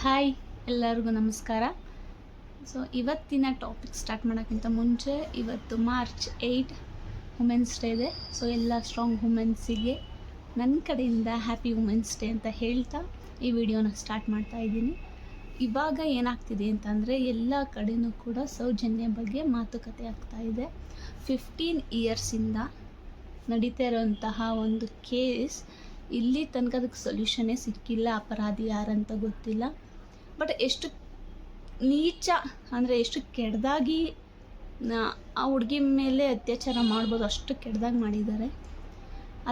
Hi ಎಲ್ಲರಿಗೂ ನಮಸ್ಕಾರ. So ಇವತ್ತಿನ ಟಾಪಿಕ್ ಸ್ಟಾರ್ಟ್ ಮಾಡೋಕ್ಕಿಂತ ಮುಂಚೆ ಇವತ್ತು ಮಾರ್ಚ್ ಏಯ್ಟ್ ವುಮೆನ್ಸ್ ಡೇ ಇದೆ. ಸೊ ಎಲ್ಲ ಸ್ಟ್ರಾಂಗ್ ವುಮೆನ್ಸಿಗೆ ನನ್ನ ಕಡೆಯಿಂದ ಹ್ಯಾಪಿ ವುಮೆನ್ಸ್ ಡೇ ಅಂತ ಹೇಳ್ತಾ ಈ ವಿಡಿಯೋನ ಸ್ಟಾರ್ಟ್ ಮಾಡ್ತಾ ಇದ್ದೀನಿ. ಇವಾಗ ಏನಾಗ್ತಿದೆ ಅಂತಂದರೆ ಎಲ್ಲ ಕಡೆಯೂ ಕೂಡ ಸೌಜನ್ಯ ಬಗ್ಗೆ ಮಾತುಕತೆ ಆಗ್ತಾ ಇದೆ. ಫಿಫ್ಟೀನ್ ಇಯರ್ಸಿಂದ ನಡೀತಾ ಇರೋಂತಹ ಒಂದು ಕೇಸ್ ಇಲ್ಲಿ ತನಕ ಅದಕ್ಕೆ ಸೊಲ್ಯೂಷನೇ ಸಿಕ್ಕಿಲ್ಲ, ಅಪರಾಧಿ ಯಾರಂತ ಗೊತ್ತಿಲ್ಲ. ಬಟ್ ಎಷ್ಟು ನೀಚ ಅಂದರೆ ಎಷ್ಟು ಕೆಡ್ದಾಗಿ ಆ ಹುಡುಗಿ ಮೇಲೆ ಅತ್ಯಾಚಾರ ಮಾಡ್ಬೋದು ಅಷ್ಟು ಕೆಡ್ದಾಗಿ ಮಾಡಿದ್ದಾರೆ.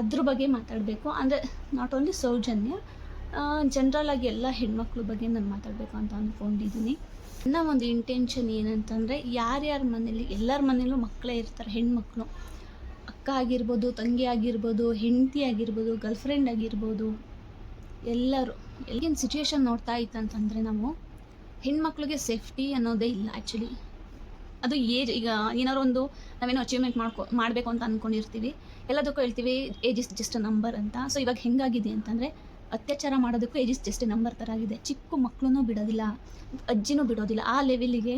ಅದ್ರ ಬಗ್ಗೆ ಮಾತಾಡಬೇಕು. ಅಂದರೆ ನಾಟ್ ಓನ್ಲಿ ಸೌಜನ್ಯ ಜನರಲ್ ಆಗಿ ಎಲ್ಲ ಹೆಣ್ಮಕ್ಳ ಬಗ್ಗೆ ನಾನು ಮಾತಾಡಬೇಕು ಅಂತ ಅಂದ್ಕೊಂಡಿದ್ದೀನಿ ನನ್ನ ಒಂದು ಇಂಟೆನ್ಷನ್ ಏನಂತಂದರೆ, ಯಾರ್ಯಾರ ಮನೇಲಿ, ಎಲ್ಲರ ಮನೇಲೂ ಮಕ್ಕಳೇ ಇರ್ತಾರೆ, ಹೆಣ್ಮಕ್ಳು. ಅಕ್ಕ ಆಗಿರ್ಬೋದು, ತಂಗಿ ಆಗಿರ್ಬೋದು, ಹೆಂಡತಿ ಆಗಿರ್ಬೋದು ಗರ್ಲ್ಫ್ರೆಂಡ್ ಆಗಿರ್ಬೋದು, ಎಲ್ಲರೂ. ಎಲ್ಲಿನ ಸಿಚುವೇಶನ್ ನೋಡ್ತಾ ಇತ್ತಂತಂದರೆ ನಾವು ಹೆಣ್ಮಕ್ಳಿಗೆ ಸೇಫ್ಟಿ ಅನ್ನೋದೇ ಇಲ್ಲ ಆ್ಯಕ್ಚುಲಿ ಅದು ಏಜ್, ಈಗ ಏನಾದ್ರು ಒಂದು ನಾವೇನೋ ಅಚೀವ್ಮೆಂಟ್ ಮಾಡ್ಕೊ, ಮಾಡಬೇಕು ಅಂತ ಅಂದ್ಕೊಂಡಿರ್ತೀವಿ ಎಲ್ಲದಕ್ಕೂ ಹೇಳ್ತೀವಿ ಏಜ್ ಇಸ್ ಜಸ್ಟ್ ನಂಬರ್ ಅಂತ. ಸೊ ಇವಾಗ ಹೆಂಗಾಗಿದೆ ಅಂತಂದರೆ ಅತ್ಯಾಚಾರ ಮಾಡೋದಕ್ಕೂ ಏಜ್ ಇಸ್ ಜಸ್ಟ್ ನಂಬರ್ ಥರ ಆಗಿದೆ. ಚಿಕ್ಕ ಮಕ್ಕಳೂ ಬಿಡೋದಿಲ್ಲ, ಅಜ್ಜಿನೂ ಬಿಡೋದಿಲ್ಲ. ಆ ಲೆವೆಲಿಗೆ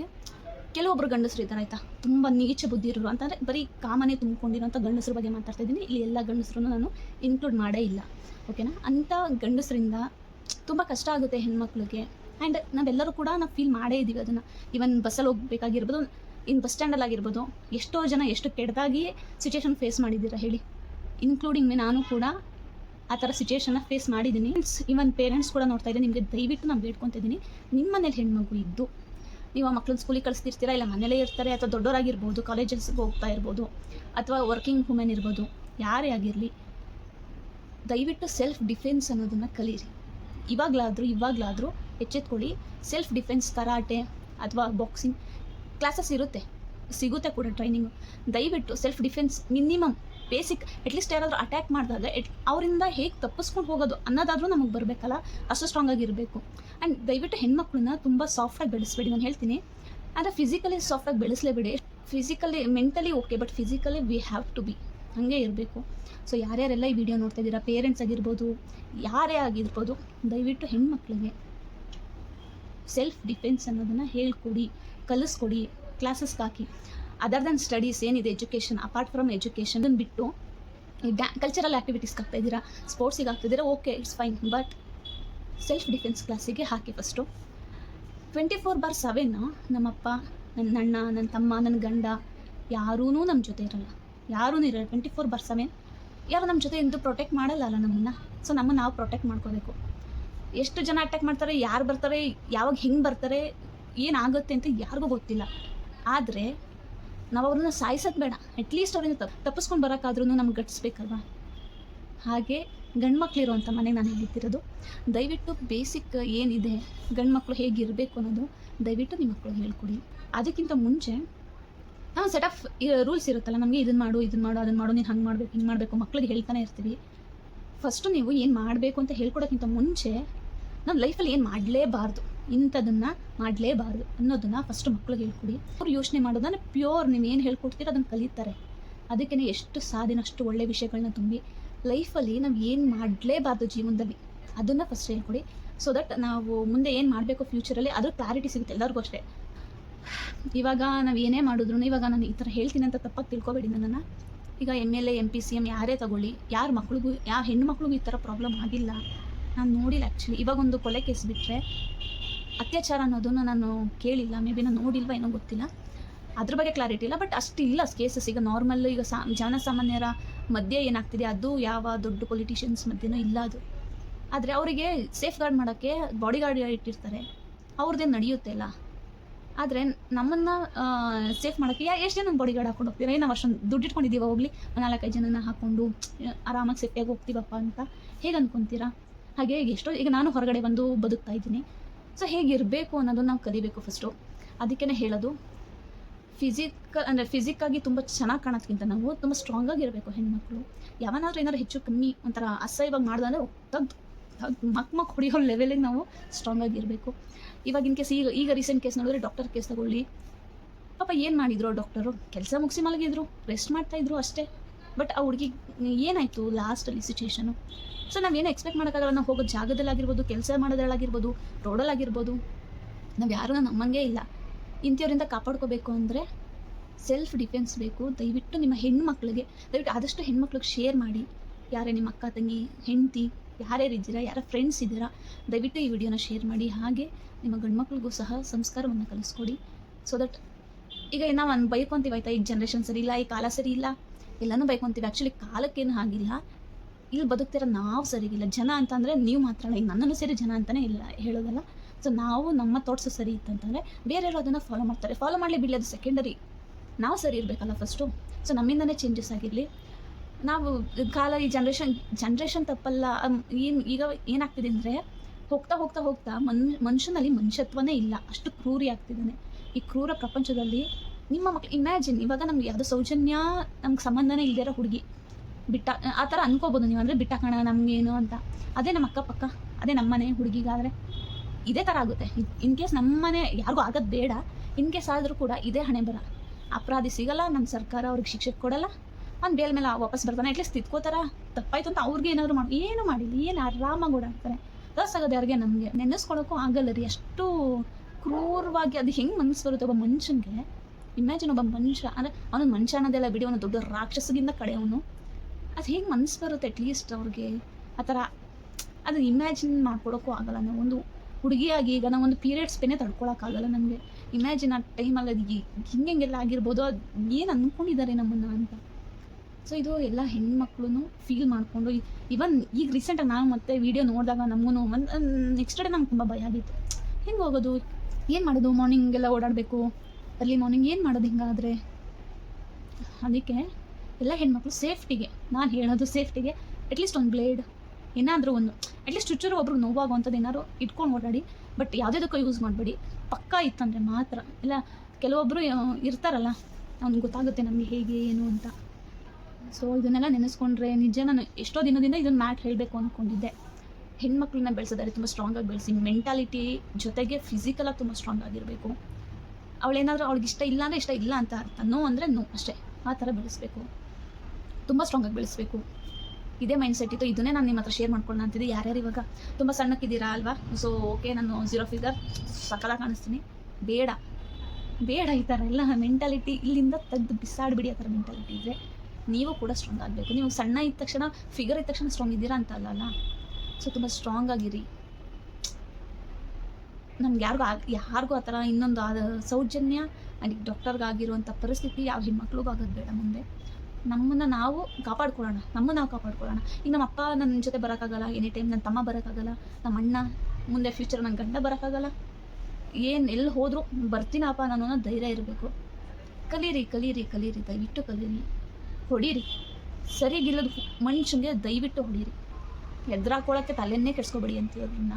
ಕೆಲವೊಬ್ರು ಗಂಡಸರು ಇದ್ದಾರೆ ಆಯಿತಾ? ತುಂಬ ನೀಚ ಬುದ್ಧಿ ಇರೋರು. ಅಂತಂದರೆ ಬರೀ ಕಾಮನೆ ತುಂಬಿಕೊಂಡಿರೋಂಥ ಗಂಡಸ್ರ ಬಗ್ಗೆ ಮಾತಾಡ್ತಾ ಇದ್ದೀನಿ. ಇಲ್ಲಿ ಎಲ್ಲ ಗಂಡಸ್ರೂ ನಾನು ಇನ್ಕ್ಲೂಡ್ ಮಾಡೇ ಇಲ್ಲ. ಓಕೆನಾ ಅಂಥ ಗಂಡಸರಿಂದ ತುಂಬ ಕಷ್ಟ ಆಗುತ್ತೆ ಹೆಣ್ಮಕ್ಳಿಗೆ. ಆ್ಯಂಡ್ ನಾವೆಲ್ಲರೂ ಕೂಡ ನಾವು ಫೀಲ್ ಮಾಡೇ ಇದ್ದೀವಿ ಅದನ್ನು. ಇವನ್ ಬಸ್ಸಲ್ಲಿ ಹೋಗ್ಬೇಕಾಗಿರ್ಬೋದು ಇನ್ನು ಬಸ್ ಸ್ಟ್ಯಾಂಡಲ್ಲಿ ಆಗಿರ್ಬೋದು, ಎಷ್ಟೋ ಜನ ಎಷ್ಟು ಕೆಟ್ಟದಾಗಿ ಸಿಚುಯೇಷನ್ ಫೇಸ್ ಮಾಡಿದ್ದೀರಾ ಹೇಳಿ. ಇನ್ಕ್ಲೂಡಿಂಗ್ ಮೇ ನಾನು ಕೂಡ ಆ ಥರ ಸಿಚುಯೇಷನ್ನ ಫೇಸ್ ಮಾಡಿದ್ದೀನಿ. ಇವನ್ ಪೇರೆಂಟ್ಸ್ ಕೂಡ ನೋಡ್ತಾ ಇದ್ದೀನಿ ನಿಮಗೆ ದಯವಿಟ್ಟು ನಾನು ಬೇಡ್ಕೊತಿದ್ದೀನಿ ನಿಮ್ಮ ಮನೇಲಿ ಹೆಣ್ಮಗು ಇದ್ದು, ನೀವು ಆ ಮಕ್ಳನ್ನ ಸ್ಕೂಲಿಗೆ ಕಳಿಸ್ತಿರ್ತೀರಾ, ಇಲ್ಲ ಮನೇಲೇ ಇರ್ತಾರೆ, ಅಥವಾ ದೊಡ್ಡವರಾಗಿರ್ಬೋದು ಕಾಲೇಜಸ್ಗೆ ಹೋಗ್ತಾ ಇರ್ಬೋದು, ಅಥವಾ ವರ್ಕಿಂಗ್ ವುಮೆನ್ ಇರ್ಬೋದು, ಯಾರೇ ಆಗಿರಲಿ, ದಯವಿಟ್ಟು ಸೆಲ್ಫ್ ಡಿಫೆನ್ಸ್ ಅನ್ನೋದನ್ನು ಕಲೀರಿ. ಇವಾಗಲಾದರೂ ಇವಾಗಲಾದರೂ ಎಚ್ಚೆತ್ಕೊಳ್ಳಿ. ಸೆಲ್ಫ್ ಡಿಫೆನ್ಸ್ ಕರಾಟೆ ಅಥವಾ ಬಾಕ್ಸಿಂಗ್ ಕ್ಲಾಸಸ್ ಇರುತ್ತೆ. ಸಿಗುತ್ತೆ ಕೂಡ ಟ್ರೈನಿಂಗು ದಯವಿಟ್ಟು self defence minimum basic at least ಯಾರಾದರೂ ಅಟ್ಯಾಕ್ ಮಾಡಿದಾಗ ಎಟ್ ಅವರಿಂದ ಹೇಗೆ ತಪ್ಪಿಸ್ಕೊಂಡು ಹೋಗೋದು ಅನ್ನೋದಾದರೂ ನಮಗೆ ಬರಬೇಕಲ್ಲ? ಅಷ್ಟು ಸ್ಟ್ರಾಂಗ್ ಆಗಿರಬೇಕು. ಆ್ಯಂಡ್ ದಯವಿಟ್ಟು ಹೆಣ್ಮಕ್ಳನ್ನ ತುಂಬ ಸಾಫ್ಟಾಗಿ ಬೆಳೆಸ್ಬೇಡಿ. ನಾನು ಹೇಳ್ತೀನಿ. ಆದರೆ ಫಿಸಿಕಲಿ ಸಾಫ್ಟಾಗಿ ಬೆಳೆಸಲೇಬೇಡಿ. Physically mentally okay but physically we have to be ಹಾಗೆ ಇರಬೇಕು. ಸೊ ಯಾರ್ಯಾರೆಲ್ಲ ಈ ವಿಡಿಯೋ ನೋಡ್ತಾ ಇದ್ದೀರಾ? ಪೇರೆಂಟ್ಸ್ ಆಗಿರ್ಬೋದು, ಯಾರೇ ಆಗಿರ್ಬೋದು, ದಯವಿಟ್ಟು ಹೆಣ್ಮಕ್ಳಿಗೆ ಸೆಲ್ಫ್ ಡಿಫೆನ್ಸ್ ಅನ್ನೋದನ್ನು ಹೇಳ್ಕೊಡಿ, ಕಲಿಸ್ಕೊಡಿ ಕ್ಲಾಸಸ್ಗೆ ಹಾಕಿ. ಅದರ್ ದನ್ ಸ್ಟಡೀಸ್ ಏನಿದೆ ಎಜುಕೇಷನ್ ಅಪಾರ್ಟ್ ಫ್ರಮ್ ಎಜುಕೇಷನ್ ಬಿಟ್ಟು, ಈ ಡ್ಯಾ ಕಲ್ಚರಲ್ ಆ್ಯಕ್ಟಿವಿಟೀಸ್ಗೆ ಆಗ್ತಾ ಇದ್ದೀರಾ? ಸ್ಪೋರ್ಟ್ಸಿಗೆ ಆಗ್ತಿದ್ದೀರಾ okay it's fine but self defence ಕ್ಲಾಸಿಗೆ ಹಾಕಿ first twenty four by seven ನಮ್ಮಪ್ಪ ನನ್ನ ಅಣ್ಣ ನನ್ನ ತಮ್ಮ ನನ್ನ ಗಂಡ ಯಾರೂ ನಮ್ಮ ಜೊತೆ ಇರಲ್ಲ. ಯಾರೂ ಇರಲ್ಲ. ಟ್ವೆಂಟಿ ಫೋರ್ ಬರ್ ಯಾರು ನಮ್ಮ ಜೊತೆ ಎಂದು ಪ್ರೊಟೆಕ್ಟ್ ಮಾಡಲ್ಲ ಅಲ್ಲ ನಮ್ಮನ್ನು? ಸೊ ನಮ್ಮನ್ನು ನಾವು ಪ್ರೊಟೆಕ್ಟ್ ಮಾಡ್ಕೋಬೇಕು. ಎಷ್ಟು ಜನ ಅಟ್ಯಾಕ್ ಮಾಡ್ತಾರೆ, ಯಾರು ಬರ್ತಾರೆ, ಯಾವಾಗ ಹೆಂಗೆ ಬರ್ತಾರೆ, ಏನಾಗುತ್ತೆ ಅಂತ ಯಾರಿಗೂ ಗೊತ್ತಿಲ್ಲ. ಆದರೆ, ನಾವು ಅವ್ರನ್ನ ಸಾಯಿಸೋದು ಬೇಡ. ಅಟ್ಲೀಸ್ಟ್ ಅವರಿಂದ ತಪ್ಪು ತಪ್ಪಿಸ್ಕೊಂಡು ಬರೋಕ್ಕಾದ್ರೂ ನಮ್ಗೆ ಗಟ್ಟಿಸ್ಬೇಕಲ್ವಾ ಹಾಗೆ ಗಂಡು ಮಕ್ಕಳಿರುವಂಥ ಮನೆಗೆ ನಾನು ಹೇಳ್ತಿರೋದು, ದಯವಿಟ್ಟು ಬೇಸಿಕ್ ಏನಿದೆ, ಗಂಡು ಮಕ್ಕಳು ಹೇಗಿರಬೇಕು ಅನ್ನೋದು ದಯವಿಟ್ಟು ನಿಮ್ಮ ಮಕ್ಕಳು ಹೇಳ್ಕೊಡಿ. ಅದಕ್ಕಿಂತ ಮುಂಚೆ ಹಾಂ ಸೆಟ್ ಆಫ್ ರೂಲ್ಸ್ ಇರುತ್ತಲ್ಲ, ನಮಗೆ ಇದನ್ನು ಮಾಡು ಇದನ್ನು ಮಾಡು ಅದನ್ನು ಮಾಡು, ನೀನು ಹಂಗೆ ಮಾಡಬೇಕು, ಹಿಂಗೆ ಮಾಡಬೇಕು, ಮಕ್ಳಿಗೆ ಹೇಳ್ತಾನೆ ಇರ್ತೀವಿ. ಫಸ್ಟು ನೀವು ಏನು ಮಾಡಬೇಕು ಅಂತ ಹೇಳ್ಕೊಡೋಕ್ಕಿಂತ ಮುಂಚೆ ನಾವು ಲೈಫಲ್ಲಿ ಏನು ಮಾಡಲೇಬಾರ್ದು. ಇಂಥದನ್ನು ಮಾಡಲೇಬಾರ್ದು ಅನ್ನೋದನ್ನು ಫಸ್ಟ್ ಮಕ್ಳಿಗೆ ಹೇಳ್ಕೊಡಿ. ಅವ್ರು ಯೋಚನೆ ಮಾಡೋದನ್ನ ಪ್ಯೂರ್ ನೀವು ಏನು ಹೇಳ್ಕೊಡ್ತೀರೋ ಅದನ್ನು ಕಲಿತಾರೆ. ಅದಕ್ಕೇ ಎಷ್ಟು ಸಾಧಿನ, ಅಷ್ಟು ಒಳ್ಳೆ ವಿಷಯಗಳನ್ನ ತುಂಬಿ ಲೈಫಲ್ಲಿ ನಾವು ಏನು ಮಾಡಲೇಬಾರ್ದು ಜೀವನದಲ್ಲಿ ಅದನ್ನು ಫಸ್ಟ್ ಹೇಳ್ಕೊಡಿ. ಸೊ ದಟ್ ನಾವು ಮುಂದೆ ಏನು ಮಾಡಬೇಕು ಫ್ಯೂಚರಲ್ಲಿ ಅದ್ರ ಕ್ಲಾರಿಟಿ ಸಿಗುತ್ತೆ ಎಲ್ಲರಿಗೂ ಅಷ್ಟೇ. ಇವಾಗ ನಾವು ಏನೇ ಮಾಡಿದ್ರು ಇವಾಗ ನಾನು ಈ ಥರ ಹೇಳ್ತೀನಿ ಅಂತ ತಪ್ಪಾಗಿ ತಿಳ್ಕೊಬೇಡಿ ನನ್ನನ್ನು. ಈಗ M L A M P C M ಯಾರೇ ತಗೊಳ್ಳಿ, ಯಾರ ಮಕ್ಳಿಗೂ ಯಾವ ಹೆಣ್ಣು ಮಕ್ಳಿಗೂ ಈ ಥರ ಪ್ರಾಬ್ಲಮ್ ಆಗಿಲ್ಲ. ನಾನು ನೋಡಿಲ್ಲ ಆ್ಯಕ್ಚುಲಿ ಇವಾಗ ಒಂದು ಕೊಲೆ ಕೇಸ್ ಬಿಟ್ಟರೆ ಅತ್ಯಾಚಾರ ಅನ್ನೋದನ್ನು ನಾನು ಕೇಳಿಲ್ಲ. ಮೇ ಬಿ ನಾನು ನೋಡಿಲ್ವ ಏನೋ ಗೊತ್ತಿಲ್ಲ. ಅದ್ರ ಬಗ್ಗೆ ಕ್ಲಾರಿಟಿ ಇಲ್ಲ. ಬಟ್ ಅಷ್ಟು ಇಲ್ಲ ಕೇಸಸ್ ಈಗ ನಾರ್ಮಲ್ ಈಗ ಸಾ, ಜನಸಾಮಾನ್ಯರ ಮಧ್ಯೆ ಏನಾಗ್ತಿದೆ? ಅದು ಯಾವ ದೊಡ್ಡ ಪೊಲಿಟಿಷಿಯನ್ಸ್ ಮಧ್ಯೆನೂ ಇಲ್ಲ ಅದು. ಆದರೆ ಅವರಿಗೆ ಸೇಫ್ ಗಾರ್ಡ್ ಮಾಡೋಕ್ಕೆ ಬಾಡಿ ಗಾರ್ಡ್ ಇಟ್ಟಿರ್ತಾರೆ ಅವ್ರದ್ದೇನು ನಡೆಯುತ್ತೆ ಅಲ್ಲ. ಆದರೆ ನಮ್ಮನ್ನು ಸೇಫ್ ಮಾಡೋಕ್ಕೆ ಯಾ ಎಷ್ಟು ಜನ ಬಾಡಿ ಗಾರ್ಡ್ ಹಾಕೊಂಡು ಹೋಗ್ತೀರಾ? ನಾವು ಅಷ್ಟೊಂದು ದುಡ್ಡು ಇಟ್ಕೊಂಡಿದ್ದೀವ ಹೋಗ್ಲಿ? ನಾಲ್ಕೈದು ಜನನ ಹಾಕ್ಕೊಂಡು ಆರಾಮಾಗಿ ಸೇಫ್ಟಿಯಾಗಿ ಹೋಗ್ತೀವಪ್ಪ ಅಂತ ಹೇಗೆ ಅನ್ಕೊಂತೀರಾ? ಹಾಗೆ ಈಗ ಎಷ್ಟೋ ಈಗ ನಾನು ಹೊರಗಡೆ ಬಂದು ಬದುಕ್ತಾ ಇದ್ದೀನಿ. ಸೊ ಹೇಗಿರಬೇಕು ಅನ್ನೋದನ್ನ ನಾವು ಕಲಿಬೇಕು ಫಸ್ಟು ಅದಕ್ಕೇ ಹೇಳೋದು ಫಿಸಿಕಲ್ ಅಂದರೆ ಫಿಸಿಕ್ಕಾಗಿ ತುಂಬ ಚೆನ್ನಾಗಿ ಕಾಣೋದ್ಕಿಂತ ನಾವು ತುಂಬ ಸ್ಟ್ರಾಂಗಾಗಿ ಇರಬೇಕು ಹೆಣ್ಮಕ್ಳು. ಯಾವನಾದ್ರೂ ಏನಾದ್ರು ಹೆಚ್ಚು ಕಮ್ಮಿ ಒಂಥರ ಅಸಹ್ಯವಾಗಿ ಮಾಡ್ದಂದ್ರೆ ತೆಗ್ದು ಮಕ್ ಮಕ್ ಹೊಡಿಯೋ ಲೆವೆಲಿಗೆ ನಾವು ಸ್ಟ್ರಾಂಗ್ ಇರಬೇಕು ಇವಾಗ ಕೇಸ್ ಈಗ ಈಗ ರೀಸೆಂಟ್ ಕೇಸ್ ನೋಡಿದ್ರೆ ಡಾಕ್ಟರ್ ಕೇಸ್ ತಗೊಳ್ಳಿ. ಪಾಪ ಏನು ಮಾಡಿದ್ರು ಡಾಕ್ಟರು ಕೆಲಸ ಮುಗಿಸಿ ಮಲಗಿದ್ರು ರೆಸ್ಟ್ ಮಾಡ್ತಾ ಮಾಡ್ತಾಯಿದ್ರು ಅಷ್ಟೇ. ಬಟ್ ಆ ಹುಡುಗಿ ಏನಾಯಿತು ಲಾಸ್ಟಲ್ಲಿ ಸಿಚುವೇಶನು ಸೊ ನಾವೇನು ಎಕ್ಸ್ಪೆಕ್ಟ್ ಮಾಡೋಕ್ಕಾಗಲ್ಲ? ನಾವು ಹೋಗೋ ಜಾಗದಲ್ಲಾಗಿರ್ಬೋದು ಕೆಲಸ ಮಾಡೋದ್ರಲ್ಲಾಗಿರ್ಬೋದು ರೋಡಲ್ಲಾಗಿರ್ಬೋದು ನಾವು ಯಾರನ್ನ ನಮ್ಮಂಗೆ ಇಲ್ಲ. ಇಂಥವ್ರಿಂದ ಕಾಪಾಡ್ಕೋಬೇಕು ಅಂದರೆ ಸೆಲ್ಫ್ ಡಿಫೆನ್ಸ್ ಬೇಕು. ದಯವಿಟ್ಟು ನಿಮ್ಮ ಹೆಣ್ಣು ಮಕ್ಕಳಿಗೆ ದಯವಿಟ್ಟು ಆದಷ್ಟು ಹೆಣ್ಮಕ್ಳಿಗೆ ಶೇರ್ ಮಾಡಿ. ಯಾರೇ ನಿಮ್ಮ ಅಕ್ಕ, ತಂಗಿ, ಹೆಂಡತಿ ಯಾರ್ಯಾರು ಇದ್ದೀರಾ, ಯಾರ ಫ್ರೆಂಡ್ಸ್ ಇದ್ದೀರಾ, ದಯವಿಟ್ಟು ಈ ವಿಡಿಯೋನ ಶೇರ್ ಮಾಡಿ. ಹಾಗೆ ನಿಮ್ಮ ಗಂಡ್ಮಕ್ಳಿಗೂ ಸಹ ಸಂಸ್ಕಾರವನ್ನು ಕಲಿಸ್ಕೊಡಿ. ಸೊ ದಟ್ ಈಗ ನಾವು ಒಂದು ಬೈಕೊಂತೀವಿ ಆಯ್ತಾ ಈಗ ಜನ್ರೇಷನ್ ಸರಿ ಇಲ್ಲ, ಈ ಕಾಲ ಸರಿ ಇಲ್ಲ, ಎಲ್ಲನೂ ಬೈಕೊಂತೀವಿ. ಆ್ಯಕ್ಚುಲಿ ಕಾಲಕ್ಕೇನು ಹಾಗಿಲ್ಲ. ಇಲ್ಲಿ ಬದುಕ್ತಿರೋ ನಾವು ಸರಿಗಿಲ್ಲ ಜನ ಅಂತಂದರೆ ನೀವು ಮಾತ್ರ ಈಗ ನನ್ನನ್ನು ಸೇರಿ ಜನ ಅಂತಲೇ ಇಲ್ಲ ಹೇಳೋದಲ್ಲ. ಸೊ ನಾವು ನಮ್ಮ ತೋಟ್ಸು ಸರಿ ಇತ್ತಂತಂದರೆ ಬೇರೆಯವರು ಅದನ್ನು ಫಾಲೋ ಮಾಡ್ತಾರೆ. ಫಾಲೋ ಮಾಡಲಿ ಬಿಡಲಿ, ಅದು ಸೆಕೆಂಡರಿ ನಾವು ಸರಿ ಇರಬೇಕಲ್ಲ ಫಸ್ಟು ಸೊ ನಮ್ಮಿಂದನೇ ಚೇಂಜಸ್ ಆಗಿರಲಿ. ನಾವು ಕಾಲ ಈ ಜನ್ರೇಷನ್ ಜನ್ರೇಷನ್ ತಪ್ಪಲ್ಲ ಏನು ಈಗ ಏನಾಗ್ತಿದೆ ಅಂದರೆ ಹೋಗ್ತಾ ಹೋಗ್ತಾ ಹೋಗ್ತಾ ಮನ್, ಮನುಷ್ಯನಲ್ಲಿ ಮನುಷ್ಯತ್ವನೇ ಇಲ್ಲ, ಅಷ್ಟು ಕ್ರೂರಿ ಆಗ್ತಿದ್ದಾನೆ. ಈ ಕ್ರೂರ ಪ್ರಪಂಚದಲ್ಲಿ ನಿಮ್ಮ ಮಕ್ಳು ಇಮ್ಯಾಜಿನ್ ಇವಾಗ ನಮ್ಗೆ ಯಾವುದೋ ಸೌಜನ್ಯ ನಮ್ಗೆ ಸಂಬಂಧನೇ ಇಲ್ದೇ ಇರೋ ಹುಡುಗಿ, ಬಿಟ್ಟ, ಆ ಥರ ಅನ್ಕೋಬೋದು ನೀವು, ಅಂದರೆ ಬಿಟ್ಟಾಕಣ ನಮಗೇನು ಅಂತ. ಅದೇ ನಮ್ಮ ಅಕ್ಕಪಕ್ಕ, ಅದೇ ನಮ್ಮನೆ ಹುಡುಗಿಗಾದರೆ ಇದೇ ಥರ ಆಗುತ್ತೆ. ಇನ್ ಕೇಸ್ ನಮ್ಮನೆ ಯಾರಿಗೂ ಆಗೋದು ಬೇಡ ಇನ್ ಕೇಸ್ ಆದರೂ ಕೂಡ ಇದೇ ಹಣೆ ಬರ. ಅಪರಾಧಿ ಸಿಗಲ್ಲ ನಮ್ಮ ಸರ್ಕಾರ ಅವ್ರಿಗೆ ಶಿಕ್ಷೆ ಕೊಡಲ್ಲ ಅವ್ನು ಬೇಲ್ ಮೇಲೆ ವಾಪಸ್ ಬರ್ತಾನೆ. ಅಟ್ಲೀಸ್ಟ್ ತಿದ್ಕೋತಾರ? ತಪ್ಪಾಯ್ತು ಅಂತ ಅವ್ರಿಗೆ ಏನಾದ್ರು ಮಾಡಿ, ಏನು ಮಾಡಿಲ್ಲ. ಏನು ಆರಾಮಾಗಿ ಓಡಾಡ್ತಾರೆ. ಲಾಸ್ ಆಗೋದು ಯಾರಿಗೆ ನಮಗೆ ನೆನೆಸ್ಕೊಳ್ಳೋಕ್ಕೂ ಆಗಲ್ಲ ರೀ. ಎಷ್ಟು ಕ್ರೂರವಾಗಿ ಅದು ಹೆಂಗೆ ಮನಸ್ಸು ಬರುತ್ತೆ ಒಬ್ಬ ಮನುಷ್ಯನಿಗೆ? ಇಮ್ಯಾಜಿನ್ ಒಬ್ಬ ಮನುಷ್ಯ, ಅಂದರೆ ಅವನು ಮನುಷ್ಯ ಅನ್ನೋದೆಲ್ಲ ಬಿಡಿ ಅವನು ದೊಡ್ಡ ರಾಕ್ಷಸಗಿಂತ ಕಡೆ ಅವನು ಅದು ಹೆಂಗೆ ಮನಸ್ಸು ಬರುತ್ತೆ ಅಟ್ಲೀಸ್ಟ್ ಅವ್ರಿಗೆ? ಆ ಥರ ಅದು ಇಮ್ಯಾಜಿನ್ ಮಾಡ್ಕೊಡೋಕ್ಕೂ ಆಗಲ್ಲ. ನಾವು ಒಂದು ಹುಡುಗಿಯಾಗಿ ಈಗ ನಾವು ಒಂದು ಪೀರಿಯಡ್ಸ್ ಪೇನೆ ತಡ್ಕೊಳಕ್ಕಾಗಲ್ಲ ನಮಗೆ. ಇಮ್ಯಾಜಿನ್ ಆ ಟೈಮಲ್ಲಿ ಅದು ಹಿಂಗೆ ಹಿಂಗೆಲ್ಲ ಆಗಿರ್ಬೋದು, ಅದು ಏನು ಅಂದ್ಕೊಂಡಿದ್ದಾರೆ ನಮ್ಮನ್ನು ಅಂತ. ಸೊ ಇದು ಎಲ್ಲ ಹೆಣ್ಮಕ್ಳು ಫೀಲ್ ಮಾಡಿಕೊಂಡು ಇವನ್ ಈಗ ರೀಸೆಂಟಾಗಿ ನಾನು ಮತ್ತೆ ವಿಡಿಯೋ ನೋಡಿದಾಗ ನಮಗೂ ಒಂದು ನೆಕ್ಸ್ಟ್ ಡೇ ನಮ್ಗೆ ತುಂಬ ಭಯ ಆಗಿತ್ತು. ಹೆಂಗೆ ಹೋಗೋದು? ಏನು ಮಾಡೋದು? ಮಾರ್ನಿಂಗೆಲ್ಲ ಓಡಾಡಬೇಕು. ಅರ್ಲಿ ಮಾರ್ನಿಂಗ್ ಏನು ಮಾಡೋದು ಹಿಂಗಾದರೆ? ಅದಕ್ಕೆ ಎಲ್ಲ ಹೆಣ್ಮಕ್ಳು ಸೇಫ್ಟಿಗೆ ನಾನು ಹೇಳೋದು ಸೇಫ್ಟಿಗೆ ಅಟ್ಲೀಸ್ಟ್ ಒಂದು ಬ್ಲೇಡ್ ಏನಾದರೂ ಒಂದು ಅಟ್ಲೀಸ್ಟ್ ಚುಚ್ಚರು ಒಬ್ರು ನೋವಾಗುವಂಥದ್ದು ಏನಾದ್ರು ಇಟ್ಕೊಂಡು ಓಡಾಡಿ ಬಟ್ ಯಾವುದೇದಕ್ಕೂ ಯೂಸ್ ಮಾಡಬೇಡಿ. ಪಕ್ಕ ಇತ್ತಂದರೆ ಮಾತ್ರ. ಇಲ್ಲ ಕೆಲವೊಬ್ಬರು ಇರ್ತಾರಲ್ಲ, ಅವ್ನಿಗೆ ಗೊತ್ತಾಗುತ್ತೆ ನಮಗೆ ಹೇಗೆ, ಏನು ಅಂತ. ಸೊ ಇದನ್ನೆಲ್ಲ ನೆನೆಸ್ಕೊಂಡ್ರೆ ನಿಜ ನಾನು ಎಷ್ಟೋ ದಿನದಿಂದ ಇದನ್ನು ಮ್ಯಾಟ್ ಹೇಳಬೇಕು ಅಂದ್ಕೊಂಡಿದ್ದೆ ಹೆಣ್ಮಕ್ಳನ್ನ ಬೆಳೆಸಿದ್ದಾರೆ ತುಂಬ ಸ್ಟ್ರಾಂಗಾಗಿ ಬೆಳೆಸಿ ಮೆಂಟಾಲಿಟಿ ಜೊತೆಗೆ ಫಿಸಿಕಲಾಗಿ ತುಂಬ ಸ್ಟ್ರಾಂಗ್ ಆಗಿರಬೇಕು. ಅವಳೇನಾದರೂ ಅವಳಿಗೆ ಇಷ್ಟ ಇಲ್ಲ ಅಂದರೆ ಇಷ್ಟ ಇಲ್ಲ ಅಂತ ಅರ್ಥ. ನೋ ಅಂದರೆ ನೋ ಅಷ್ಟೇ. ಆ ಥರ ಬೆಳೆಸಬೇಕು. ತುಂಬ ಸ್ಟ್ರಾಂಗಾಗಿ ಬೆಳೆಸಬೇಕು. ಇದೇ ಮೈಂಡ್ ಸೆಟ್ ಇತ್ತು. ಇದನ್ನೇ ನಾನು ನಿಮ್ಮ ಹತ್ರ ಶೇರ್ ಮಾಡ್ಕೊಳ್ಳೋಣ ಅಂತಿದ್ದೆ. ಯಾರ್ಯಾರು ಇವಾಗ ತುಂಬ ಸಣ್ಣಕ್ಕಿದ್ದೀರಾ ಅಲ್ವಾ? ಸೊ ಓಕೆ ನಾನು ಝೀರೋ ಫಿಗರ್ ಸಕಲ ಕಾಣಿಸ್ತೀನಿ. ಬೇಡ. ಬೇಡ ಈ ಥರ ಎಲ್ಲ ಮೆಂಟಾಲಿಟಿ ಇಲ್ಲಿಂದ ತೆಗೆದು ಬಿಸಾಡ್ಬಿಡಿ ಆ ಥರ ಮೆಂಟಾಲಿಟಿ ಇದ್ದರೆ ನೀವು ಕೂಡ ಸ್ಟ್ರಾಂಗ್ ಆಗಬೇಕು. ನೀವು ಸಣ್ಣ ಇದ್ದ ತಕ್ಷಣ ಫಿಗರ್ ಇದ್ದ ತಕ್ಷಣ ಸ್ಟ್ರಾಂಗ್ ಇದ್ದೀರಾ ಅಂತ ಅಲ್ಲ ಸೊ ತುಂಬ ಸ್ಟ್ರಾಂಗ್ ಆಗಿರಿ. ನಮ್ಗೆ ಯಾರಿಗೂ ಆಗ, ಯಾರಿಗೂ ಆ ಥರ ಇನ್ನೊಂದು ಆದ ಸೌಜನ್ಯ ನನಗೆ ಡಾಕ್ಟರ್ಗಾಗಿರುವಂಥ ಪರಿಸ್ಥಿತಿ ಯಾವ ಹೆಣ್ಮಕ್ಳಿಗೂ ಆಗೋದು ಬೇಡ ಮುಂದೆ. ನಮ್ಮನ್ನು ನಾವು ಕಾಪಾಡ್ಕೊಳ್ಳೋಣ. ನಮ್ಮನ್ನು ನಾವು ಕಾಪಾಡ್ಕೊಳ್ಳೋಣ. ಈಗ ನಮ್ಮ ಅಪ್ಪ ನನ್ನ ಜೊತೆ ಬರೋಕ್ಕಾಗಲ್ಲ ಎನಿ ಟೈಮ್ ನನ್ನ ತಮ್ಮ ಬರೋಕ್ಕಾಗಲ್ಲ, ನಮ್ಮ ಅಣ್ಣ ಮುಂದೆ ಫ್ಯೂಚರ್ ನನ್ನ ಗಂಡ ಬರೋಕ್ಕಾಗಲ್ಲ. ಏನು, ಎಲ್ಲಿ ಹೋದರೂ ಬರ್ತೀನಪ್ಪ ನಾನು ಧೈರ್ಯ ಇರಬೇಕು. ಕಲೀರಿ ಕಲೀರಿ ಕಲೀರಿ, ದಯವಿಟ್ಟು ಕಲೀರಿ. ಹೊಡೀರಿ. ಸರಿಗಿಲ್ಲದ ಮನುಷ್ಯನಿಗೆ ದಯವಿಟ್ಟು ಹೊಡೀರಿ. ಎದುರಾಕೊಳ್ಳೋಕ್ಕೆ ತಲೆಯನ್ನೇ ಕೆಡ್ಸ್ಕೊಬೇಡಿ ಅಂತೀವ್ರನ್ನ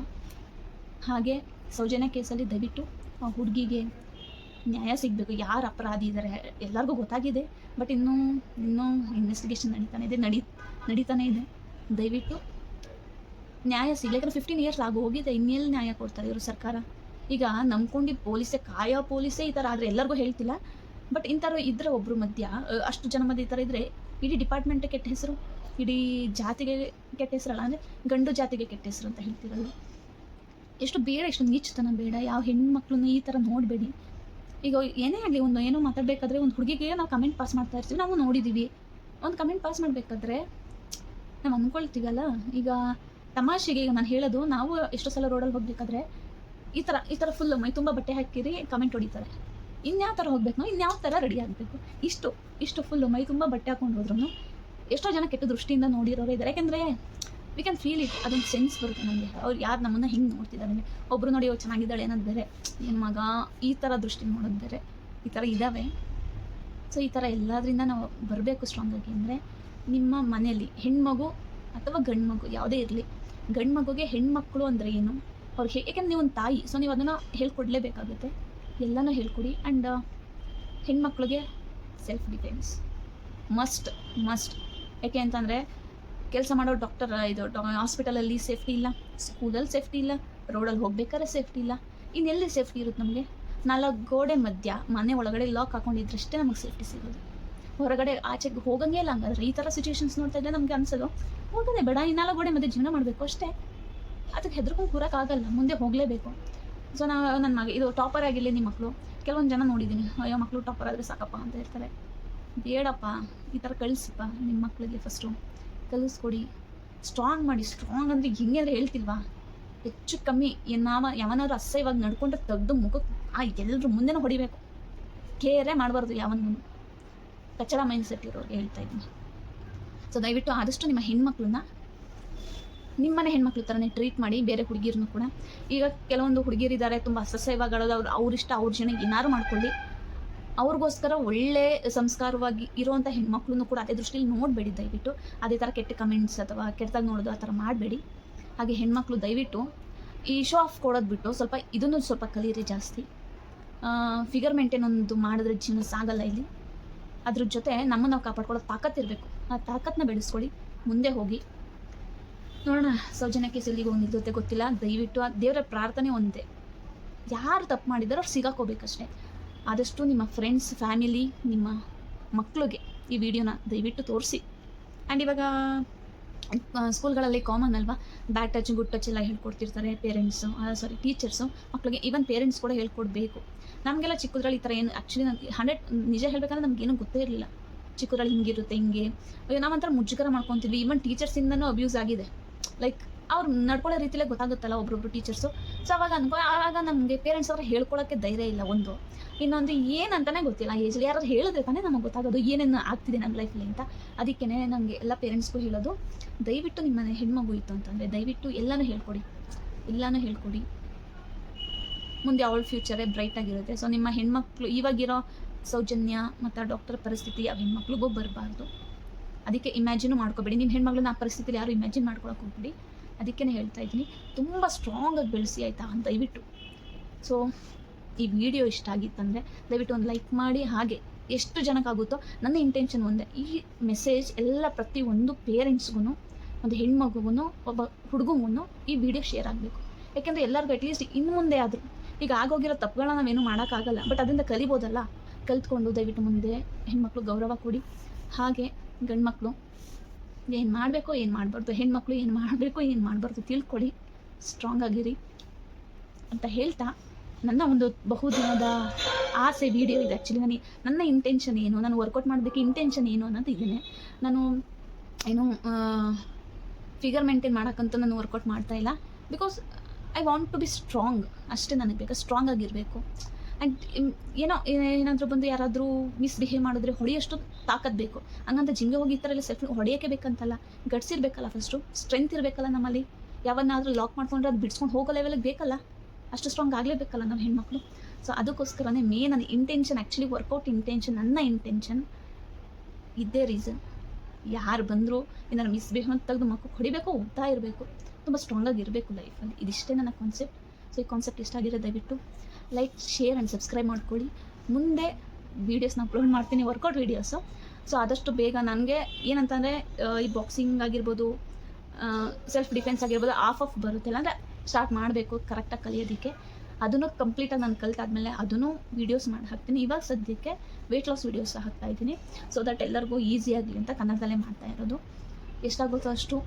ಹಾಗೆ ಸೌಜನ್ಯ ಕೇಸಲ್ಲಿ ದಯವಿಟ್ಟು ಆ ಹುಡುಗಿಗೆ ನ್ಯಾಯ ಸಿಗಬೇಕು. ಯಾರು ಅಪರಾಧಿ ಇದ್ದಾರೆ ಎಲ್ಲರಿಗೂ ಗೊತ್ತಾಗಿದೆ, ಬಟ್ ಇನ್ನೂ ಇನ್ನೂ ಇನ್ವೆಸ್ಟಿಗೇಷನ್ ನಡೀತಾನೆ ಇದೆ, ನಡಿ, ನಡೀತಾನೆ ಇದೆ. ದಯವಿಟ್ಟು ನ್ಯಾಯ ಸಿಗಲಿ. ಯಾಕಂದ್ರೆ ಫಿಫ್ಟೀನ್ ಇಯರ್ಸ್ ಆಗಿ ಹೋಗಿದೆ ಇನ್ನೆಲ್ಲಿ ನ್ಯಾಯ ಕೊಡ್ತಾರೆ ಇವರು ಸರ್ಕಾರ? ಈಗ ನಂಬ್ಕೊಂಡಿದ್ದ ಪೊಲೀಸೇ ಕಾಯೋ ಪೊಲೀಸೇ ಈ ಥರ ಆದರೆ ಎಲ್ಲರಿಗೂ ಹೇಳ್ತಿಲ್ಲ. ಬಟ್ ಇಂಥವ್ರು ಇದ್ದರೆ ಒಬ್ಬರು ಮಧ್ಯ ಅಷ್ಟು ಜನ ಮಧ್ಯೆ ಈ ಥರ ಇದ್ದರೆ ಇಡೀ ಡಿಪಾರ್ಟ್ಮೆಂಟ್ ಕೆಟ್ಟ ಹೆಸರು, ಇಡೀ ಜಾತಿಗೆ ಕೆಟ್ಟ ಹೆಸರಲ್ಲ, ಅಂದರೆ ಗಂಡು ಜಾತಿಗೆ ಕೆಟ್ಟ ಹೆಸರು ಅಂತ ಹೇಳ್ತಿರಲ್ಲ ಎಷ್ಟು ಬೇಡ, ಎಷ್ಟು ನೀಚತನ ಬೇಡ, ಯಾವ ಹೆಣ್ಮಕ್ಳನ್ನ ಈ ಥರ ನೋಡಬೇಡಿ. ಈಗ ಏನೇ ಆಗಲಿ, ಒಂದು ಏನೋ ಮಾತಾಡಬೇಕಾದ್ರೆ ಒಂದು ಹುಡುಗಿಗೆ ನಾವು ಕಮೆಂಟ್ ಪಾಸ್ ಮಾಡ್ತಾ ಇರ್ತೀವಿ, ನಾವು ನೋಡಿದ್ದೀವಿ ಒಂದು ಕಮೆಂಟ್ ಪಾಸ್ ಮಾಡಬೇಕಾದ್ರೆ ನಾವು ಅಂದ್ಕೊಳ್ತೀವಲ್ಲ ಈಗ ತಮಾಷೆಗೆ ಈಗ ನಾನು ಹೇಳೋದು, ನಾವು ಎಷ್ಟೋ ಸಲ ರೋಡಲ್ಲಿ ಹೋಗ್ಬೇಕಾದ್ರೆ ಈ ಥರ ಈ ಥರ ಫುಲ್ ಮೈ ತುಂಬ ಬಟ್ಟೆ ಹಾಕಿರಿ ಕಮೆಂಟ್ ಹೊಡಿತಾರೆ. ಇನ್ಯಾವ ಥರ ಹೋಗ್ಬೇಕು ನಾವು ಇನ್ಯಾವ ಥರ ರೆಡಿ ಆಗಬೇಕು. ಇಷ್ಟು ಇಷ್ಟು ಫುಲ್ಲು ಮೈ ತುಂಬ ಬಟ್ಟೆ ಹಾಕೊಂಡು ಹೋದ್ರು ಎಷ್ಟೋ ಜನ ಕೆಟ್ಟ ದೃಷ್ಟಿಯಿಂದ ನೋಡಿರೋರು ಇದ್ದಾರೆ ಯಾಕೆಂದರೆ ವಿ ಕ್ಯಾನ್ ಫೀಲ್ ಇಟ್ ಅದೊಂದು ಸೆನ್ಸ್ ಬರುತ್ತೆ ನನಗೆ ಅವ್ರು ಯಾರು ನಮ್ಮನ್ನು ಹೆಂಗೆ ನೋಡ್ತಿದ್ದಾರೆ ನನಗೆ ಒಬ್ಬರು ನೋಡಿ ಅವ್ರು ಚೆನ್ನಾಗಿದ್ದಾಳೆ ಅನ್ನೋದು ಬೇರೆ. ಏನು ಮಗ ಈ ಥರ ದೃಷ್ಟಿ ನೋಡೋದು ಬೇರೆ. ಈ ಥರ ಇದ್ದಾವೆ ಸೊ ಈ ಥರ ಎಲ್ಲದರಿಂದ ನಾವು ಬರಬೇಕು ಸ್ಟ್ರಾಂಗ್ ಆಗಿ ಅಂದರೆ, ನಿಮ್ಮ ಮನೆಯಲ್ಲಿ ಹೆಣ್ಮಗು ಅಥವಾ ಗಂಡು ಮಗು ಯಾವುದೇ ಇರಲಿ ಗಂಡು ಮಗುಗೆ ಹೆಣ್ಮಕ್ಳು ಅಂದರೆ ಏನು? ಅವ್ರು ಹೇ ಯಾಕೆಂದ್ರೆ ನೀವು ಒಂದು ತಾಯಿ ಸೊ ನೀವು ಅದನ್ನು ಹೇಳ್ಕೊಡ್ಲೇಬೇಕಾಗುತ್ತೆ. ಎಲ್ಲನೂ ಹೇಳ್ಕೊಡಿ. ಆ್ಯಂಡ್ ಹೆಣ್ಮಕ್ಳಿಗೆ ಸೆಲ್ಫ್ ಡಿಫೆನ್ಸ್ ಮಸ್ಟ್ ಮಸ್ಟ್ ಯಾಕೆ ಅಂತಂದರೆ, ಕೆಲಸ ಮಾಡೋ ಡಾಕ್ಟರ್ ಇದು ಹಾಸ್ಪಿಟಲಲ್ಲಿ ಸೇಫ್ಟಿ ಇಲ್ಲ ಸ್ಕೂಲಲ್ಲಿ ಸೇಫ್ಟಿ ಇಲ್ಲ ರೋಡಲ್ಲಿ ಹೋಗ್ಬೇಕಾದ್ರೆ ಸೇಫ್ಟಿ ಇಲ್ಲ. ಇನ್ನೆಲ್ಲಿ ಸೇಫ್ಟಿ ಇರುತ್ತೆ ನಮಗೆ? ನಾಲ್ಕು ಗೋಡೆ ಮಧ್ಯ, ಮನೆ ಒಳಗಡೆ ಲಾಕ್ ಹಾಕೊಂಡಿದ್ರಷ್ಟೇ ನಮಗೆ ಸೇಫ್ಟಿ ಸಿಗೋದು. ಹೊರಗಡೆ, ಆಚೆಗೆ ಹೋಗಂಗೇ ಇಲ್ಲ ಹಂಗಾದ್ರೆ, ಈ ಥರ ಸಿಚುವೇಶನ್ಸ್ ನೋಡ್ತಾ ಇದ್ದರೆ ನಮಗೆ ಅನ್ಸೋದು, ಹೋಗೋದೇ ಬೇಡ ಇನ್ನಾಲ ಗೋಡೆ ಮಧ್ಯೆ ಜೀವನ ಮಾಡಬೇಕು ಅಷ್ಟೇ. ಅದಕ್ಕೆ ಹೆದರ್ಕೊಂಡು ಕೂರಕ್ಕಾಗಲ್ಲ, ಮುಂದೆ ಹೋಗಲೇಬೇಕು. ಸೊ ನಾವು ನನ್ನ ಮಗ ಇದು ಟಾಪರ್ ಆಗಿರಲಿ ನಿಮ್ಮ ಮಕ್ಕಳು ಕೆಲವೊಂದು ಜನ ನೋಡಿದ್ದೀನಿ ಅಯ್ಯೋ ಮಕ್ಕಳು ಟಾಪರ್ ಆದರೆ ಸಾಕಪ್ಪ ಅಂತ ಹೇಳ್ತಾರೆ. ಬೇಡಪ್ಪ ಈ ಥರ ಕಳಿಸಪ್ಪ ನಿಮ್ಮ ಮಕ್ಕಳಿಗೆ ಫಸ್ಟು ಕಲಿಸ್ಕೊಡಿ. ಸ್ಟ್ರಾಂಗ್ ಮಾಡಿ ಸ್ಟ್ರಾಂಗ್ ಅಂದರೆ ಹೆಂಗೆ ಅಂದರೆ ಹೇಳ್ತಿಲ್ವಾ? ಹೆಚ್ಚು ಕಮ್ಮಿ ಯಾವ ಯಾವನಾದ್ರು ಅಸಹ್ಯವಾಗಿ ನಡ್ಕೊಂಡ್ರೆ ತೆಗ್ದು ಮುಖಕ್ಕೆ ಆ ಎಲ್ಲರೂ ಮುಂದೆನೂ ಹೊಡಿಬೇಕು. ಕೇರೇ ಮಾಡಬಾರ್ದು ಯಾವನ್ನೂ. ಕಚ್ಚಡ ಮೈಂಡ್ ಸೆಟ್ ಇರೋರು ಹೇಳ್ತಾ ಇದ್ದೀನಿ. ಸೊ ದಯವಿಟ್ಟು ಆದಷ್ಟು ನಿಮ್ಮ ಹೆಣ್ಮಕ್ಳನ್ನ ನಿಮ್ಮನೆ ಹೆಣ್ಮಕ್ಳ ಥರನೇ ಟ್ರೀಟ್ ಮಾಡಿ ಬೇರೆ ಹುಡುಗಿರನ್ನು ಕೂಡ. ಈಗ ಕೆಲವೊಂದು ಹುಡುಗಿರಿದ್ದಾರೆ ತುಂಬ ಅಸಹ್ಯವಾಗಿ ಆಡೋದು ಅವ್ರು ಅವ್ರಿಷ್ಟ, ಅವ್ರ ಜನ ಏನಾರು ಮಾಡ್ಕೊಳ್ಳಿ. ಅವ್ರಿಗೋಸ್ಕರ ಒಳ್ಳೆ ಸಂಸ್ಕಾರವಾಗಿ ಇರುವಂಥ ಹೆಣ್ಮಕ್ಳನ್ನು ಕೂಡ ಅದೇ ದೃಷ್ಟಿಯಲ್ಲಿ ನೋಡಬೇಡಿ ದಯವಿಟ್ಟು. ಅದೇ ಥರ ಕೆಟ್ಟ ಕಮೆಂಟ್ಸ್ ಅಥವಾ ಕೆಟ್ಟದಾಗ ನೋಡೋದು ಆ ಥರ ಮಾಡಬೇಡಿ. ಹಾಗೆ ಹೆಣ್ಮಕ್ಳು ದಯವಿಟ್ಟು ಈ ಶೋ ಆಫ್ ಕೊಡೋದು ಬಿಟ್ಟು ಸ್ವಲ್ಪ ಇದನ್ನು ಸ್ವಲ್ಪ ಕಲಿಯಿರಿ ಜಾಸ್ತಿ. ಫಿಗರ್ ಮೇಂಟೈನ್ ಒಂದು ಮಾಡಿದ್ರೆ ಜೀವನ ಸಾಗಲ್ಲ ಇಲ್ಲಿ. ಅದ್ರ ಜೊತೆ ನಮ್ಮನ್ನು ನಾವು ಕಾಪಾಡ್ಕೊಳ್ಳೋದು ತಾಕತ್ತಿರಬೇಕು ಆ ತಾಕತ್ತನ್ನ ಬೆಳೆಸ್ಕೊಳ್ಳಿ, ಮುಂದೆ ಹೋಗಿ. ನೋಡೋಣ, ಸೌಜನ್ಯಕ್ಕೆ ಎಲ್ಲಿಗೆ ಹೋಗಿ ನಿಲ್ಲುತ್ತೆ ಗೊತ್ತಿಲ್ಲ. ದಯವಿಟ್ಟು ಆ ದೇವರ ಪ್ರಾರ್ಥನೆ ಒಂದೇ. ಯಾರು ತಪ್ಪು ಮಾಡಿದಾರೋ ಅವ್ರು ಸಿಗಾಕೋಬೇಕಷ್ಟೇ ಆದಷ್ಟು ನಿಮ್ಮ ಫ್ರೆಂಡ್ಸ್ ಫ್ಯಾಮಿಲಿ ನಿಮ್ಮ ಮಕ್ಕಳಿಗೆ ಈ ವಿಡಿಯೋನ ದಯವಿಟ್ಟು ತೋರಿಸಿ. ಆ್ಯಂಡ್ ಇವಾಗ ಸ್ಕೂಲ್ಗಳಲ್ಲಿ ಕಾಮನ್ ಅಲ್ವಾ? ಬ್ಯಾಡ್ ಟಚ್ ಗುಡ್ ಟಚ್ ಎಲ್ಲ ಹೇಳ್ಕೊಡ್ತಿರ್ತಾರೆ ಪೇರೆಂಟ್ಸು ಸಾರಿ ಟೀಚರ್ಸು ಮಕ್ಕಳಿಗೆ ಈವನ್ ಪೇರೆಂಟ್ಸ್ ಕೂಡ ಹೇಳ್ಕೊಡ್ಬೇಕು. ನಮಗೆಲ್ಲ ಚಿಕ್ಕದ್ರಲ್ಲಿ ಈ ಥರ ಏನು ಆ್ಯಕ್ಚುಲಿ ನನಗೆ ಹಂಡ್ರೆಡ್ ನಿಜ ಹೇಳ್ಬೇಕಂದ್ರೆ ನಮಗೇನು ಗೊತ್ತೇ ಇರಲಿಲ್ಲ. ಚಿಕ್ಕದ್ರಲ್ಲಿ ಹಿಂಗಿರುತ್ತೆ, ಹಿಂಗೆ. ಅಯ್ಯೋ, ನಾವಂತರ ಮುಜುಗರ ಮಾಡ್ಕೊತೀವಿ ಈವನ್ ಟೀಚರ್ಸಿಂದನೂ ಅಬ್ಯೂಸ್ ಆಗಿದೆ. ಲೈಕ್ ಅವ್ರು ನಡ್ಕೊಳ್ಳೋ ರೀತಿಲೇ ಗೊತ್ತಾಗುತ್ತಲ್ಲ ಒಬ್ರೊಬ್ರು ಟೀಚರ್ಸು ಸೊ ಅವಾಗ ಅನ್ಕೋ ಆವಾಗ ನಮಗೆ ಪೇರೆಂಟ್ಸ್ ಅವ್ರ ಹೇಳ್ಕೊಳ್ಳೋಕ್ಕೆ ಧೈರ್ಯ ಇಲ್ಲ ಒಂದು. ಇನ್ನೊಂದು ಏನಂತಾನೆ ಗೊತ್ತಿಲ್ಲ. ಏಜ್ ಯಾರು ಹೇಳಿದ್ರೆ ತಾನೇ ನಮಗೆ ಗೊತ್ತಾಗೋದು ಏನೇನು ಆಗ್ತಿದೆ ನನ್ನ ಲೈಫಲ್ಲಿ ಅಂತ. ಅದಕ್ಕೇ ನನಗೆ ಎಲ್ಲ ಪೇರೆಂಟ್ಸ್ಗೂ ಹೇಳೋದು, ದಯವಿಟ್ಟು ನಿಮ್ಮ ಹೆಣ್ಮಗು ಇತ್ತು ಅಂತಂದರೆ ದಯವಿಟ್ಟು ಎಲ್ಲನೂ ಹೇಳ್ಕೊಡಿ. ಎಲ್ಲನೂ ಹೇಳ್ಕೊಡಿ. ಮುಂದೆ ಅವಳ ಫ್ಯೂಚರೇ ಬ್ರೈಟ್ ಆಗಿರುತ್ತೆ. ಸೊ ನಿಮ್ಮ ಹೆಣ್ಮಕ್ಳು ಇವಾಗಿರೋ ಸೌಜನ್ಯ ಮತ್ತು ಡಾಕ್ಟರ್ ಪರಿಸ್ಥಿತಿ ಯಾವ ಹೆಣ್ಮಕ್ಳಿಗೂ ಬರಬಾರ್ದು. ಅದಕ್ಕೆ ಇಮ್ಯಾಜಿನು ಮಾಡ್ಕೋಬೇಡಿ. ನಿಮ್ಮ ಹೆಣ್ಮಗಳನ್ನ ಆ ಪರಿಸ್ಥಿತಿಲಿ ಯಾರು ಇಮ್ಯಾಜಿನ್ ಮಾಡ್ಕೊಳಕ್ಕೆ ಹೋಗ್ಬಿಡಿ. ಅದಕ್ಕೇ ಹೇಳ್ತಾ ಇದ್ದೀನಿ. ತುಂಬ ಸ್ಟ್ರಾಂಗಾಗಿ ಬೆಳೆಸಿ ಆಯಿತಾ ದಯವಿಟ್ಟು. ಸೊ ಈ ವಿಡಿಯೋ ಇಷ್ಟ ಆಗಿತ್ತಂದರೆ ದಯವಿಟ್ಟು ಒಂದು ಲೈಕ್ ಮಾಡಿ. ಹಾಗೆ ಎಷ್ಟು ಜನಕ್ಕಾಗುತ್ತೋ ನನ್ನ ಇಂಟೆನ್ಷನ್ ಒಂದೇ. ಈ ಮೆಸೇಜ್ ಎಲ್ಲ ಪ್ರತಿಯೊಂದು ಪೇರೆಂಟ್ಸ್ಗೂ ಒಂದು ಹೆಣ್ಮಗುಗೂ ಒಬ್ಬ ಹುಡುಗಂಗೂ ಈ ವಿಡಿಯೋ ಶೇರ್ ಆಗಬೇಕು. ಯಾಕೆಂದರೆ ಎಲ್ಲರಿಗೂ ಅಟ್ಲೀಸ್ಟ್ ಇನ್ನು ಮುಂದೆ ಆದರೂ. ಈಗ ಆಗೋಗಿರೋ ತಪ್ಪುಗಳನ್ನ ನಾವೇನು ಮಾಡೋಕ್ಕಾಗಲ್ಲ. ಬಟ್ ಅದರಿಂದ ಕಲಿಬೋದಲ್ಲ. ಕಲ್ತ್ಕೊಂಡು ದಯವಿಟ್ಟು ಮುಂದೆ ಹೆಣ್ಮಕ್ಳು ಗೌರವ ಕೊಡಿ. ಹಾಗೆ ಗಂಡ್ಮಕ್ಳು, ಏನು ಮಾಡಬೇಕು, ಏನು ಮಾಡಬಾರ್ದು, ಹೆಣ್ಮಕ್ಳು ಏನು ಮಾಡಬೇಕು, ಏನು ಮಾಡಬಾರ್ದು ತಿಳ್ಕೊಳ್ಳಿ ಸ್ಟ್ರಾಂಗ್ ಆಗಿರಿ ಅಂತ ಹೇಳ್ತಾ ನನ್ನ ಒಂದು ಬಹುದಿನದ ಆಸೆ ವಿಡಿಯೋ ಇದೆ. ಆ್ಯಕ್ಚುಲಿ ನನಗೆ ನನ್ನ ಇಂಟೆನ್ಷನ್ ಏನು, ನಾನು ವರ್ಕೌಟ್ ಮಾಡೋದಕ್ಕೆ ಇಂಟೆನ್ಷನ್ ಏನು ಅನ್ನೋದು ಇದ್ದೇನೆ ನಾನು ಏನು ಫಿಗರ್ ಮೇಂಟೈನ್ ಮಾಡೋಕ್ಕಂತೂ ನಾನು ವರ್ಕೌಟ್ ಮಾಡ್ತಾ ಇಲ್ಲ. Because I want to be strong ಅಷ್ಟೇ ನನಗೆ ಬೇಕು ಸ್ಟ್ರಾಂಗ್ ಆಗಿರಬೇಕು. ಆ್ಯಂಡ್ ಏನೋ ಏನಾದರೂ ಬಂದು ಯಾರಾದರೂ ಮಿಸ್ಬಿಹೇವ್ ಮಾಡಿದ್ರೆ ಹೊಡೆಯೋಷ್ಟು ತಾಕತ್ ಬೇಕು. ಹಂಗಂತ ಜಿಂಗೆ ಹೋಗಿ ಈ ಥರ ಎಲ್ಲ ಸೆಲ್ಫ್ ಹೊಡೆಯೋಕ್ಕೆ ಬೇಕಂತಲ್ಲ ಗಟ್ಸ್ ಫಸ್ಟು ಸ್ಟ್ರೆಂತ್ ಇರಬೇಕಲ್ಲ ನಮ್ಮಲ್ಲಿ. ಯಾವನ್ನಾದರೂ ಲಾಕ್ ಮಾಡ್ಕೊಂಡ್ರೆ ಅದು ಬಿಡ್ಸ್ಕೊಂಡು ಹೋಗೋ ಲೆವೆಲ್ಗೆ ಬೇಕಲ್ಲ. ಅಷ್ಟು ಸ್ಟ್ರಾಂಗ್ ಆಗಲೇಬೇಕಲ್ಲ ನಾವು ಹೆಣ್ಮಕ್ಳು. ಸೊ ಅದಕ್ಕೋಸ್ಕರನೇ ಮೇನ್ ನನ್ನ ಇಂಟೆನ್ಷನ್ ಆ್ಯಕ್ಚುಲಿ ವರ್ಕೌಟ್ ಇಂಟೆನ್ಷನ್ ನನ್ನ ಇಂಟೆನ್ಷನ್ ಇದೇ ರೀಸನ್ ಯಾರು ಬಂದರೂ ಏನಾರು ಮಿಸ್ಬಿಹೇವ್ ಅಂತ ತೆಗೆದು ಮಕ್ಕಳು ಹೊಡಿಬೇಕು ಹೋಗ್ತಾ ಇರಬೇಕು. ತುಂಬ ಸ್ಟ್ರಾಂಗಾಗಿ ಇರಬೇಕು ಲೈಫಲ್ಲಿ ಇದಿಷ್ಟೇ ನನ್ನ ಕಾನ್ಸೆಪ್ಟ್ ಸೊ ಈ ಕಾನ್ಸೆಪ್ಟ್ ಇಷ್ಟ ಆಗಿರೋ ದಯವಿಟ್ಟು ಲೈಕ್ ಶೇರ್ ಆ್ಯಂಡ್ ಸಬ್ಸ್ಕ್ರೈಬ್ ಮಾಡ್ಕೊಳ್ಳಿ ಮುಂದೆ ವೀಡಿಯೋಸ್ನ ಅಪ್ಲೋಡ್ ಮಾಡ್ತೀನಿ ವರ್ಕೌಟ್ ವೀಡಿಯೋಸು ಸೊ ಆದಷ್ಟು ಬೇಗ ನನಗೆ ಏನಂತಂದರೆ ಈ ಬಾಕ್ಸಿಂಗ್ ಆಗಿರ್ಬೋದು ಸೆಲ್ಫ್ ಡಿಫೆನ್ಸ್ ಆಗಿರ್ಬೋದು ಆಫ್ ಆಫ್ ಬರುತ್ತೆ ಅಂದರೆ ಸ್ಟಾರ್ಟ್ ಮಾಡಬೇಕು ಕರೆಕ್ಟಾಗಿ ಕಲಿಯೋದಕ್ಕೆ. ಅದನ್ನು ಕಂಪ್ಲೀಟಾಗಿ ನಾನು ಕಲಿತಾದ್ಮೇಲೆ ಅದನ್ನು ವೀಡಿಯೋಸ್ ಮಾಡಿ ಹಾಕ್ತೀನಿ. ಇವಾಗ ಸದ್ಯಕ್ಕೆ ವೆಯ್ಟ್ ಲಾಸ್ ವೀಡಿಯೋಸ್ ಹಾಕ್ತಾ ಇದ್ದೀನಿ. ಸೊ ದಟ್ ಎಲ್ಲರಿಗೂ ಈಸಿ ಆಗಲಿ ಅಂತ ಕನ್ನಡದಲ್ಲೇ ಮಾಡ್ತಾ ಇರೋದು. ಎಷ್ಟಾಗುತ್ತೋ ಅಷ್ಟು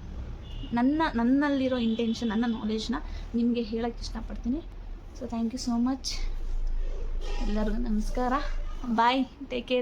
ನನ್ನ, ನನ್ನಲ್ಲಿರೋ ಇಂಟೆನ್ಷನ್ ನನ್ನ ನಾಲೆಜ್ನ ನಿಮಗೆ ಹೇಳೋಕ್ಕೆ ಇಷ್ಟಪಡ್ತೀನಿ. So thank you so much ಎಲ್ಲರಿಗೂ ನಮಸ್ಕಾರ. Bye take care